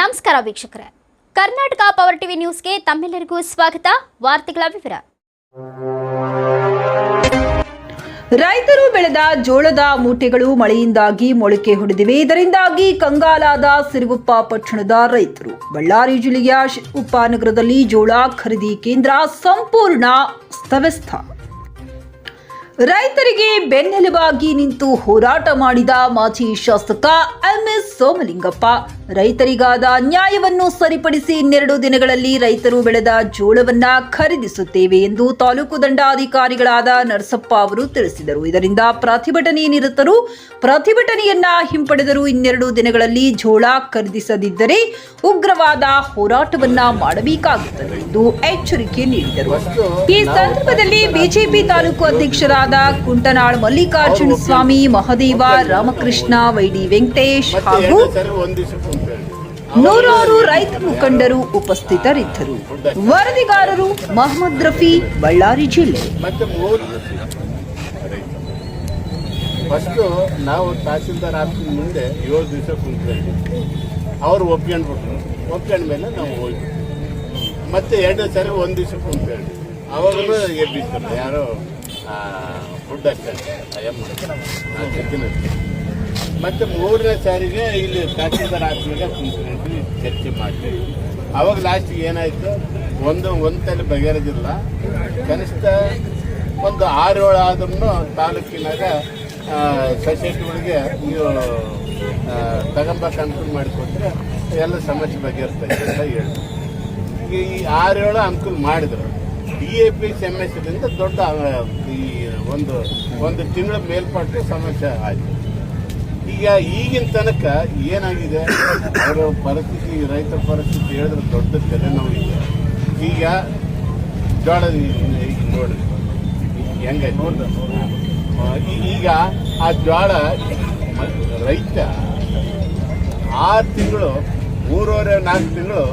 ನಮಸ್ಕಾರ ವೀಕ್ಷಕರೇ. Karnataka power TV ನ್ಯೂಸ್ಗೆ ತಮ್ಮೆಲ್ಲರಿಗೂ ಸ್ವಾಗತ. ವಾರ್ತೆಗಳ ವಿವರ. ರೈತರು ಬೆಳೆದ ಜೋಳದ ಮೂಟೆಗಳು ಮಳೆಯಿಂದಾಗಿ ಮೊಳಕೆ ಹೊಡೆದಿವೆ. ಇದರಿಂದಾಗಿ ಕಂಗಾಲಾದ ಸಿರುಗುಪ್ಪ ಪಟ್ಟಣದ ರೈತರು. ಬಳ್ಳಾರಿ ಜಿಲ್ಲೆಯ ಶಿರುಗುಪ್ಪ ನಗರದಲ್ಲಿ ಜೋಳ ಖರೀದಿ ಕೇಂದ್ರ ಸಂಪೂರ್ಣ ಸ್ತವ್ಯಸ್ಥ ರೈತರಿಗೆ ಬೆನ್ನೆಲುಬಾಗಿ ನಿಂತು ಹೋರಾಟ ಮಾಡಿದ ಮಾಜಿ ಶಾಸಕ ಎಂಎಸ್ ಸೋಮಲಿಂಗಪ್ಪ. ರೈತರಿಗಾದ ಅನ್ಯಾಯವನ್ನು ಸರಿಪಡಿಸಿ ಇನ್ನೆರಡು ದಿನಗಳಲ್ಲಿ ರೈತರು ಬೆಳೆದ ಜೋಳವನ್ನ ಖರೀದಿಸುತ್ತೇವೆ ಎಂದು ತಾಲೂಕು ದಂಡಾಧಿಕಾರಿಗಳಾದ ನರಸಪ್ಪ ಅವರು ತಿಳಿಸಿದರು. ಇದರಿಂದ ಪ್ರತಿಭಟನೆ ನಿರತರು ಪ್ರತಿಭಟನೆಯನ್ನ ಹಿಂಪಡೆದರು. ಇನ್ನೆರಡು ದಿನಗಳಲ್ಲಿ ಜೋಳ ಖರೀದಿಸದಿದ್ದರೆ ಉಗ್ರವಾದ ಹೋರಾಟವನ್ನ ಮಾಡಬೇಕಾಗುತ್ತದೆ ಎಂದು ಎಚ್ಚರಿಕೆ ನೀಡಿದರು. ಈ ಸಂದರ್ಭದಲ್ಲಿ ಬಿಜೆಪಿ ತಾಲೂಕು ಅಧ್ಯಕ್ಷರಾದ ಕುಂಟನಾಳ್ ಮಲ್ಲಿಕಾರ್ಜುನ ಸ್ವಾಮಿ, ಮಹದೇವ ರಾಮಕೃಷ್ಣ ವೈಡಿ ವೆಂಕಟೇಶ್ ಹಾಗೂ ನೂರಾರು ರೈತ ಮುಖಂಡರು ಉಪಸ್ಥಿತರಿದ್ದರು. ವರದಿಗಾರರು ಮಹಮ್ಮದ್ ರಫಿ ಬಳ್ಳಾರಿ ಜಿಲ್ಲೆ. ಫಸ್ಟು ನಾವು ತಹಸೀಲ್ದಾರ್ ಆಫೀಸ್ ಮುಂದೆ ಏಳು ದಿವಸ ಕುಂತಿದ್ವಿ ಅವ್ರು ಒಪ್ಕೊಂಡ್ಬಿಟ್ರು. ಒಪ್ಕೊಂಡ್ಮೇಲೆ ನಾವು ಹೋಗಿ ಮತ್ತೆ ಎರಡನೇ ಸಾರಿ ಒಂದು ದಿವಸ ಕುಂತೇಳಿ ಅವಾಗಲೂ ಎಬ್ಬಿಸ್ತಾರೆ. ಯಾರೋ ಫುಡ್ ಜೊತೆನಲ್ಲಿ ಮತ್ತೆ ಮೂರನೇ ಸಾರಿಗೆ ಇಲ್ಲಿ ತಹಸೀಲ್ದಾರ್ ಕುಂತ್ಕೊಂಡ್ವಿ ಚರ್ಚೆ ಮಾಡಿ ಅವಾಗ ಲಾಸ್ಟಿಗೆ ಏನಾಯ್ತು? ಒಂದು ಒಂದು ತಲೆ ಬಗೆಹರಿದಿಲ್ಲ ಕನಿಷ್ಠ ಒಂದು ಆರು ಏಳು ಆದ್ರೂ ತಾಲೂಕಿನಾಗ ಸೊಸೈಟಿಗಳಿಗೆ ನೀವು ತಗೊಂಬಕ್ಕೆ ಅನುಕೂಲ ಮಾಡಿಕೊಟ್ರೆ ಎಲ್ಲ ಸಮಸ್ಯೆ ಬಗೆಹರ್ತದೆ ಅಂತ ಹೇಳಿ ಈ ಆರು ಏಳು ಅನುಕೂಲ ಮಾಡಿದ್ರು. D A P M S ದೊಡ್ಡ ಈ ಒಂದು ಒಂದು ತಿಂಗಳ ಮೇಲ್ಪಟ್ಟು ಸಮಸ್ಯೆ ಆಯ್ತು. ಈಗ ಈಗಿನ ತನಕ ಏನಾಗಿದೆ? ಅವರ ಪರಿಸ್ಥಿತಿ, ರೈತರ ಪರಿಸ್ಥಿತಿ ಹೇಳಿದ್ರೆ ದೊಡ್ಡ ತಲೆನೋವಿದೆ ಈಗ ಜೋಳ ನೋಡಿ ಹೆಂಗೆ ಈಗ ಆ ಜೋಳ ರೈತ ಆರು ತಿಂಗಳು, ಮೂರುವರೆ, ನಾಲ್ಕು ತಿಂಗಳು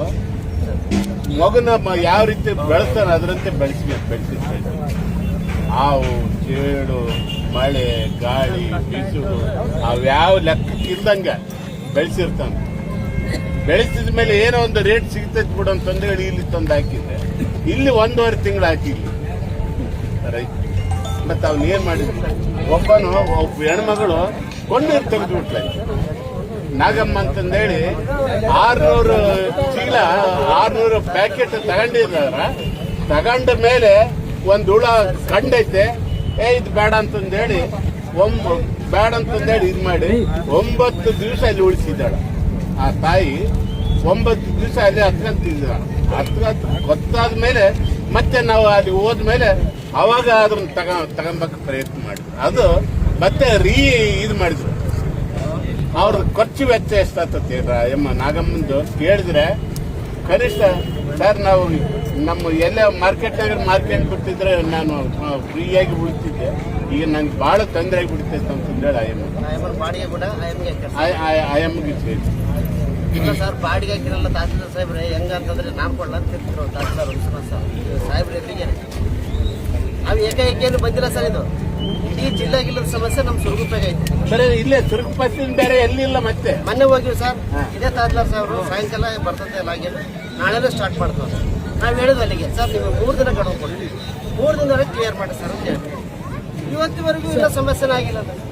ಮಗನ ಯಾವ ರೀತಿ ಬೆಳೆಸ್ತಾನೆ ಅದರಂತೆ ಬೆಳೆಸ್ಬೇಕು ಬೆಳೆಸಿರ್ಬೇಕು ಹಾವು ಚೇಡು ಮಳೆ, ಗಾಳಿ ಬಿಸಿಲು ಅವ್ಯಾವ ಲೆಕ್ಕಕ್ಕಿಲ್ದಂಗೆ ಬೆಳೆಸಿರ್ತಾನೆ. ಬೆಳೆಸಿದ ಮೇಲೆ ಏನೋ ಒಂದು ರೇಟ್ ಸಿಗ್ತೈತೆ ಬಿಡು ಅಂತಂದು ಹೇಳಿ ಇಲ್ಲಿ ತಂದು ಹಾಕಿದ್ರೆ ಇಲ್ಲಿ ಒಂದೂವರೆ ತಿಂಗಳು ಹಾಕಿಲ್ಲ ರೈತ. ಮತ್ತೆ ಅವ್ನು ಏನ್ ಮಾಡಿದ್ರು ಒಬ್ಬನು, ಒಬ್ಬ ಹೆಣ್ಮಗಳು ಕೊಂಡೀರು ತೆಗೆದುಬಿಟ್ಲೆ ನಾಗಮ್ಮ ಅಂತಂದೇಳಿ ಆರ್ನೂರು ಚೀಲ, ಆರ್ನೂರು ಪ್ಯಾಕೆಟ್ ತಗೊಂಡಿದ್ದಾರ. ತಗೊಂಡ ಮೇಲೆ ಒಂದು ಹುಳ ಕಂಡೈತೆ. ಏ, ಇದು ಬೇಡ ಅಂತಂದೇಳಿ ಒಂಬ ಬೇಡ ಅಂತಂದೇಳಿ ಇದು ಮಾಡಿ ಒಂಬತ್ತು ದಿವಸ ಅಲ್ಲಿ ಉಳಿಸಿದ್ದಾಳ. ಆ ತಾಯಿ ಒಂಬತ್ತು ದಿವಸ ಅಲ್ಲಿ ಹತ್ರ ಹತ್ರ ಗೊತ್ತಾದ ಮೇಲೆ ಮತ್ತೆ ನಾವು ಅಲ್ಲಿ ಹೋದ್ಮೇಲೆ ಅವಾಗ ಅದನ್ನ ತಗ ತಗೊಂಬಕ್ಕೆ ಪ್ರಯತ್ನ ಮಾಡಿದ್ರು. ಅದು ಮತ್ತೆ ರೀ ಇದು ಮಾಡಿದ್ರು. ಅವ್ರ ಖರ್ಚು ವೆಚ್ಚ ಎಷ್ಟಾಗ್ತತಿ ಎಮ್ಮ ನಾಗಮ್ಮಂದು ಕೇಳಿದ್ರೆ ಕನಿಷ್ಠ ಸರ್ ನಾವು ನಮ್ಮ ಎಲ್ಲೇ ಮಾರ್ಕೆಟ್ನಾಗ ಮಾರ್ಕೆಟ್ ಬಿಡ್ತಿದ್ರೆ ನಾನು ಫ್ರೀಯಾಗಿ ಉಳಿತಿದ್ದೆ. ಈಗ ನಂಗೆ ಭಾಳ ತೊಂದರೆ ಆಗಿಬಿಡ್ತೈತೆ ಅಂತಂದೇಳಿ ಐ ಎಂ ಇಲ್ಲ ಸರ್ ಬಾಡಿಗೆ ಹಾಕಿರಲ್ಲ ತಹಸೀಲ್ದಾರ್ ಸಾಹೇಬ್ರೆ ಹೆಂಗ ಅಂತಂದ್ರೆ ನಾನ್ ಕೊಡಲ್ಲ ಅಂತ ತಿರ್ತಿರೋ ತಹಸೀಲ್ದಾರ್ ಸಾಹೇಬ್ರೆ ಸರ್ ಸಾಹೇಬ್ರ ಎದುರಿಗೆ ನಾವು ಏಕಾಏಕಿಯಲ್ಲಿ ಬಂದಿಲ್ಲ ಸರ್ ಇದು. ಇಡೀ ಜಿಲ್ಲೆಗಿಲ್ಲದ ಸಮಸ್ಯೆ ನಮ್ಮ ಸುರಗುಪ್ಪೆಗೆ ಐತೆ ಬರೀ ಇಲ್ಲೇ ಸುರುಕುಪತ್ತಿನ ಬೇರೆ ಎಲ್ಲಿಲ್ಲ ಮತ್ತೆ? ಮೊನ್ನೆ ಹೋಗಿವಿ ಸರ್. ಇದೇ ಸರ್ ಸಾಹೇಬ್ರು ಸಾಯಂಕಾಲ ಬರ್ತದೆ ಲಾಗಿನ್ ನಾಳೆ ಸ್ಟಾರ್ಟ್ ಮಾಡ್ತೀವಿ ನಾವು ಹೇಳಿದ್ವಿ ಅಲ್ಲಿಗೆ. ಸರ್ ನೀವು ಮೂರು ದಿನ ಗಡುವು ಕೊಡಿ. ಮೂರು ದಿನವರೆಗೆ ಕ್ಲಿಯರ್ ಮಾಡಿ ಸರ್ ಅಂತ ಹೇಳಿ. ಇವತ್ತಿವರೆಗೂ ಇಲ್ಲ ಸಮಸ್ಯೆನೇ ಆಗಿಲ್ಲ ಸರ್.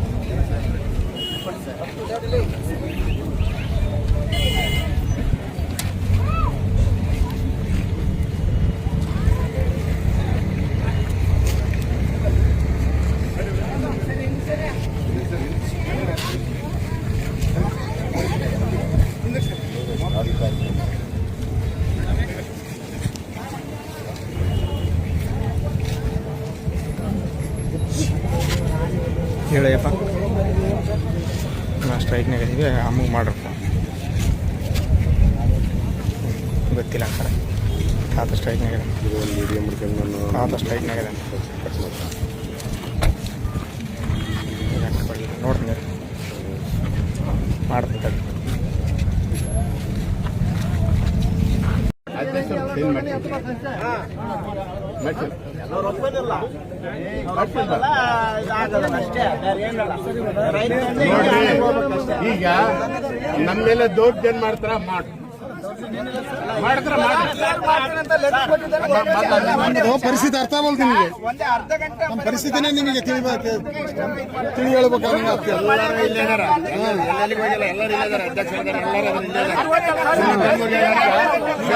ಹೇಳಯ್ಯಪ್ಪ ನಾ ಸ್ಟ್ರೈಟ್ನಾಗ ಇದೀವಿ ಅಮ್ಮಗೆ ಮಾಡ್ರಪ್ಪ ಗೊತ್ತಿಲ್ಲ ಅಂತಾರೆ ಆತ ಸ್ಟ್ರೈಕ್ನಾಗ ತಾತ ಸ್ಟ್ರೈಕ್ನಾಗ ನೋಡ್ತೀನಿ ಮಾಡ್ತೀನಿ ತಡಿ. ನೋಡ್ರಿ ಈಗ ನಮ್ಮೆಲ್ಲ ದೊಡ್ಡ ಏನ್ ಮಾಡ್ತಾರ ಮಾಡ್. ಪರಿಸ್ಥಿತಿ ಅರ್ಥ ಆಗೋಲ್ದು ನಿಮಗೆ? ನಮ್ಮ ಪರಿಸ್ಥಿತಿನೇ ನಿಮಗೆ ತಿಳಿಬೇಕು ತಿಳಿ